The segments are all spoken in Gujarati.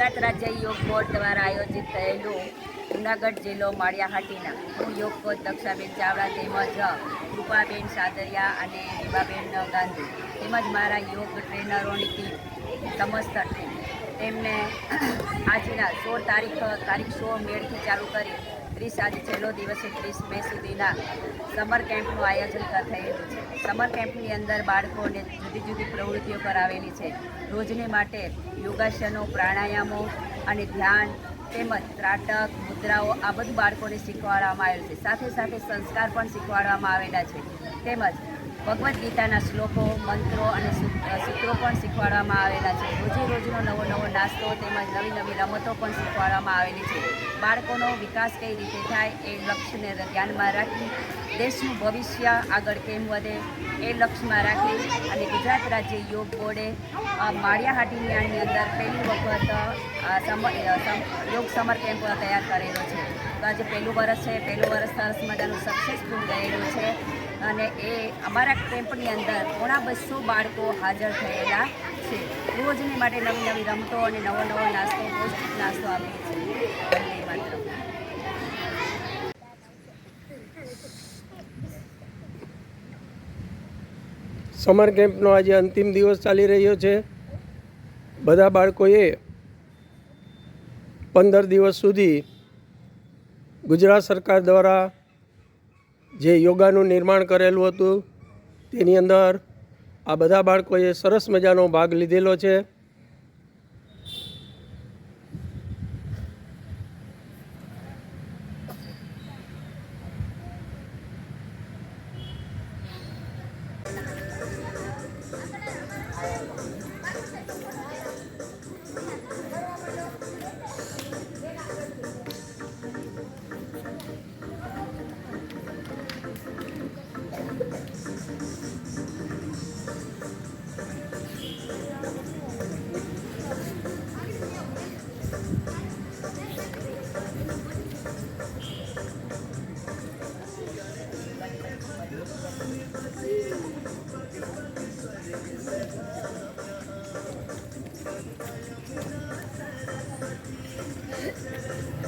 ગુજરાત રાજ્ય યોગ બોર્ડ દ્વારા આયોજિત થયેલું જુનાગઢ જિલ્લો માળિયાહાટીના હું યોગ કોચ દક્ષાબેન ચાવડા તેમજ કૃપાબેન સાદરિયા અને રીબાબેન ગાંધી તેમજ મારા યોગ ટ્રેનરોની ટીમ, સમસ્ત ટીમ. તેમને આજના સોળ તારીખ તારીખ સોળ મેળથી ચાલુ કરી ત્રીસ, આજે છેલ્લો દિવસ ત્રીસ મે સુધીના સમર કેમ્પનું આયોજન થયેલું છે. સમર કેમ્પની અંદર બાળકોને જુદી જુદી પ્રવૃત્તિઓ કરાવેલી છે. રોજને માટે યોગાસનો, પ્રાણાયામો અને ધ્યાન તેમજ ત્રાટક, મુદ્રાઓ આ બધું બાળકોને શીખવાડવામાં આવેલું છે. સાથે સાથે સંસ્કાર પણ શીખવાડવામાં આવેલા છે. તેમજ ભગવદ્ ગીતાના શ્લોકો, મંત્રો અને સૂત્રો પણ શીખવાડવામાં આવેલા છે. રોજે રોજનો નવો નવો નાસ્તો તેમજ નવી નવી રમતો પણ શીખવાડવામાં આવેલી છે. બાળકોનો વિકાસ કઈ રીતે થાય એ લક્ષ્યને ધ્યાનમાં રાખી દેશનું ભવિષ્ય આગળ કેમ વધે એ લક્ષ્યમાં રાખી અને ગુજરાત રાજ્ય યોગ બોર્ડે માળિયાહાટીની અંદર પહેલી વખત યોગ સમર કેમ્પ તૈયાર કરેલો છે. તો આજે પહેલું વર્ષ છે. પહેલું વર્ષ સરસ મજાનું સક્સેસફુલ ગયેલું છે. અને એ અમારા કેમ્પની અંદર પોણા બસો બાળકો હાજર થયેલા છે. રોજની માટે નવી નવી રમતો અને નવો નવો નાસ્તો, પૌષ્ટિક નાસ્તો છીએ વંદે સમર કેમ્પનો આજે અંતિમ દિવસ ચાલી રહ્યો છે. બધા બાળકોએ પંદર દિવસ સુધી ગુજરાત સરકાર દ્વારા જે યોગાનું નિર્માણ કરેલું હતું, તેની અંદર આ બધા બાળકોએ સરસ મજાનો ભાગ લીધેલો છે.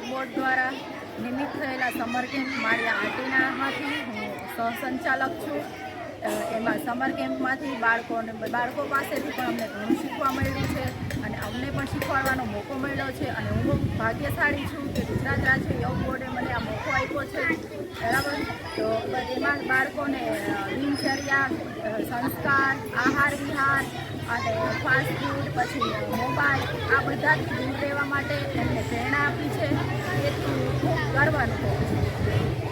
રાજ્ય બોર્ડ દ્વારા નિમિત્ત થયેલા સમર કેમ્પ મારી આંટીનામાંથી હું સહસંચાલક છું. એમાં સમર કેમ્પમાંથી બાળકોને બાળકો પાસેથી પણ અમને ઘણું શીખવા મળ્યું છે અને અમને પણ શીખવાડવાનો મોકો મળ્યો છે અને હું ભાગ્યશાળી છું કે ગુજરાત રાજ્ય યોગ બોર્ડે મને આ મોકો આપ્યો છે. બરાબર? તો એમાં બાળકોને દિનચર્યા સંસ્કાર, આહાર વિહાર અને ફાસ્ટ ફૂડ, પછી મોબાઈલ આ બધાથી દૂર રહેવા માટે એમને આપી છે. એટલું હું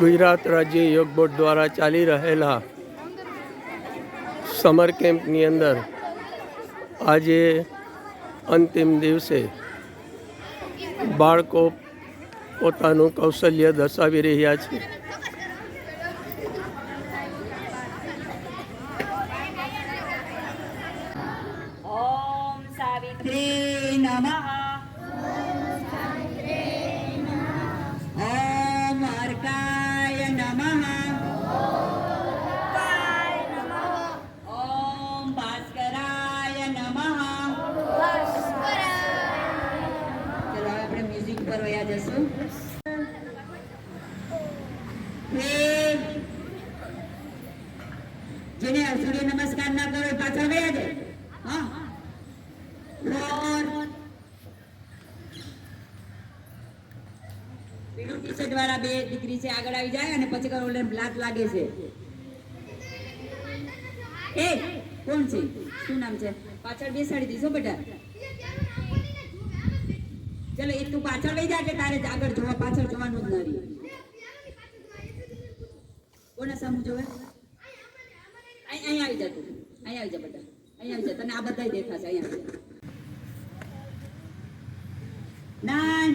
ગુજરાત રાજ્ય યોગ બોર્ડ દ્વારા ચાલી રહેલા સમર કેમ્પની અંદર આજે અંતિમ દિવસે બાળકો પોતાનું કૌશલ્ય દર્શાવી રહ્યા છે. વયા જશું. જેને સૂર્ય નમસ્કાર ના કરો પાછા વયા જાય હા. વાળા બે દીકરી છે આગળ આવી જાય અને પછી ઓલે લાત લાગે છે. એ કોણ છે? શું નામ છે? પાછળ બેસાડી દીધો બેટા. ચલો એ તું પાછળ વહી જા કે તારે આગળ જોવા, પાછળ જોવાનું જ ન રહી કોને સામું જોવે? અહીં આવી જા તું. અહીં આવી જા બધા. અહીં આવી જા, તને આ બધા દેખાશે અહીં આવી નાઇન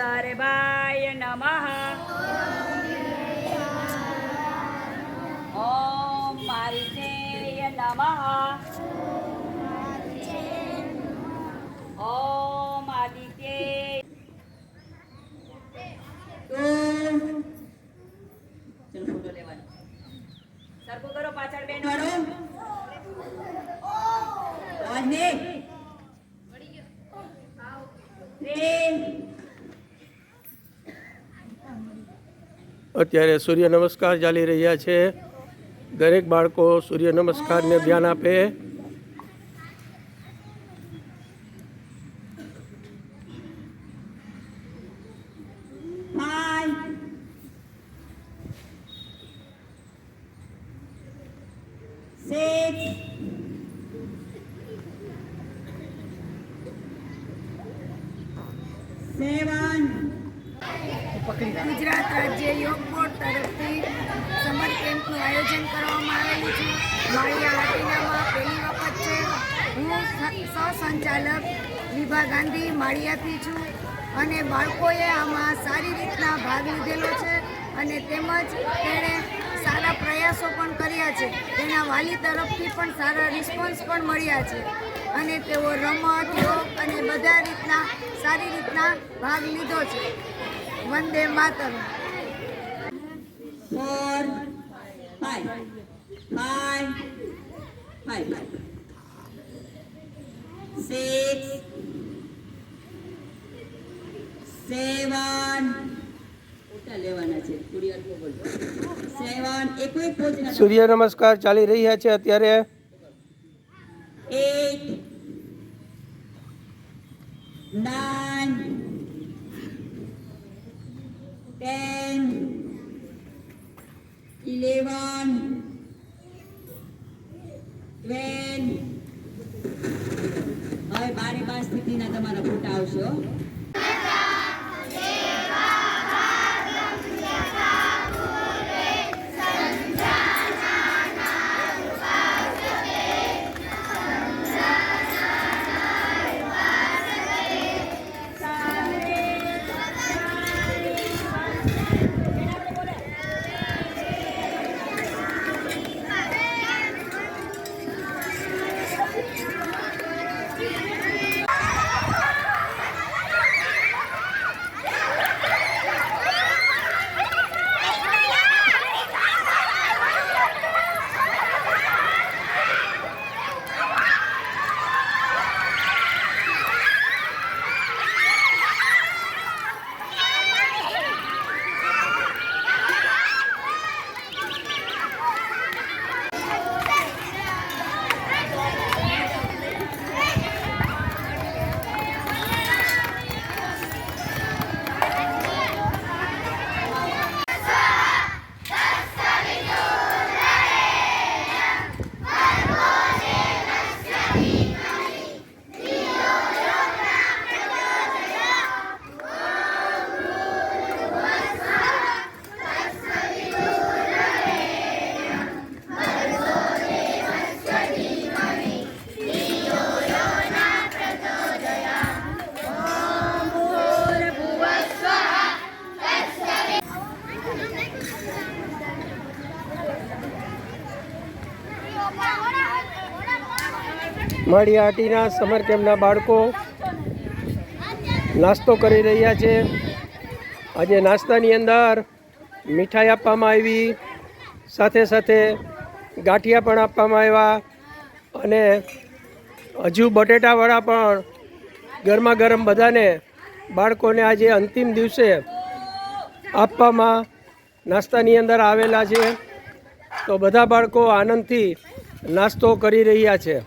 હિરણ્યે ગર્ભાય નમઃ ઓમ મારિતેય નમઃ ઓમ આદિત્ય ચલો ફોટો લેવાનો સરખું કરો પાછળ બેન વાળો અવાજ ને અત્યારે સૂર્ય નમસ્કાર ચાલી રહ્યા છે. દરેક બાળકો સૂર્ય નમસ્કારને ધ્યાન આપે. ગુજરાત રાજ્ય યોગ બોર્ડ તરફથી સમર કેમ્પનું આયોજન કરવામાં આવેલું છે. માળિયા હાટીનામાં પહેલી વખત છે. હું સહસંચાલક વિભા ગાંધી માળિયાથી છું અને બાળકોએ આમાં સારી રીતના ભાગ લીધેલો છે અને તેમજ તેણે સારા પ્રયાસો પણ કર્યા છે. તેના વાલી તરફથી પણ સારા રિસ્પોન્સ પણ મળ્યા છે અને તેઓ રમત, યોગ અને બધા રીતના સારી રીતના ભાગ લીધો છે. વંદે માતર four five five five six seven સૂર્ય નમસ્કાર ચાલી રહ્યા છે અત્યારે. એટ નાઇન 10 11 12 હવે બારે બાર સ્થિતિના તમારા ફોટા આવશો આટીના સમર કેમ્પના બાળકો નાસ્તો કરી રહ્યા છે. આજે નાસ્તાની અંદર મીઠાઈ આપવામાં આવી, સાથે સાથે ગાંઠિયા પણ આપવામાં આવ્યા અને હજુ બટેટાવાળા પણ ગરમા ગરમ બધાને બાળકોને આજે અંતિમ દિવસે આપવામાં નાસ્તાની અંદર આવેલા છે. તો બધા બાળકો આનંદથી નાસ્તો કરી રહ્યા છે.